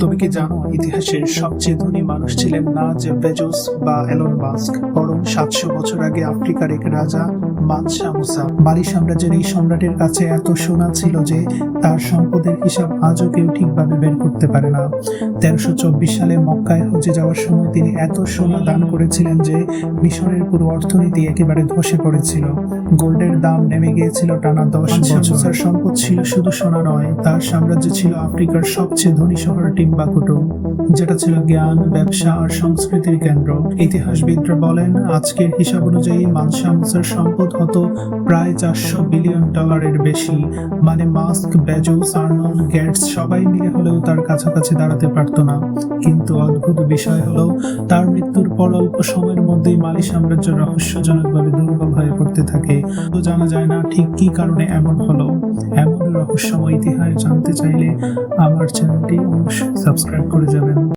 তুমি কি জানো ইতিহাসের সবচেয়ে ধনী মানুষ ছিলেন না যে বেজোস বা এলন মাস্ক? বরং সাতশো বছর আগে আফ্রিকার এক রাজা মানসা মুসা। মালি সাম্রাজ্যের এই সম্রাটের কাছে এত সোনা ছিল যে তার সম্পদের হিসাব আজও কেউ ঠিকভাবে বের করতে পারে না। তেরোশো চব্বিশ সালে মক্কায় হজে যাওয়ার সময় তিনি এত সোনা দান করেছিলেন যে মিশরের পুরো অর্থনীতি একেবারে ধসে পড়েছিল। গোল্ডের দাম নেমে গিয়েছিল টানা দশ বছর। সম্পদ ছিল শুধু সোনা নয় তার সাম্রাজ্য ছিল আফ্রিকার সবচেয়ে ধনী শহর টিম্বাকুটু যেটা ছিল জ্ঞান, ব্যবসা আর সংস্কৃতির কেন্দ্র। ইতিহাসবিদরা বলেন, আজকের হিসাব অনুযায়ী মানসা মুসার সম্পদ হতো প্রায় চারশো বিলিয়ন ডলারের বেশি। মানে মাস্ক, বেজোস, আর্নল্ড, গেটস, সবাই মিলে হলেও তার কাছাকাছি দাঁড়াতে পারতো না। কিন্তু অদ্ভুত বিষয় হলো, তার মৃত্যুর পর অল্প সময়ের মধ্যেই মালি সাম্রাজ্য রহস্যজনকভাবে দুর্বল হয়ে পড়তে থাকে। তো জানা যায় না ঠিক কি কারণে এমন হলো। এমন রহস্যময় ইতিহাস জানতে চাইলে আমার চ্যানেলটি অবশ্যই সাবস্ক্রাইব করে যাবেন।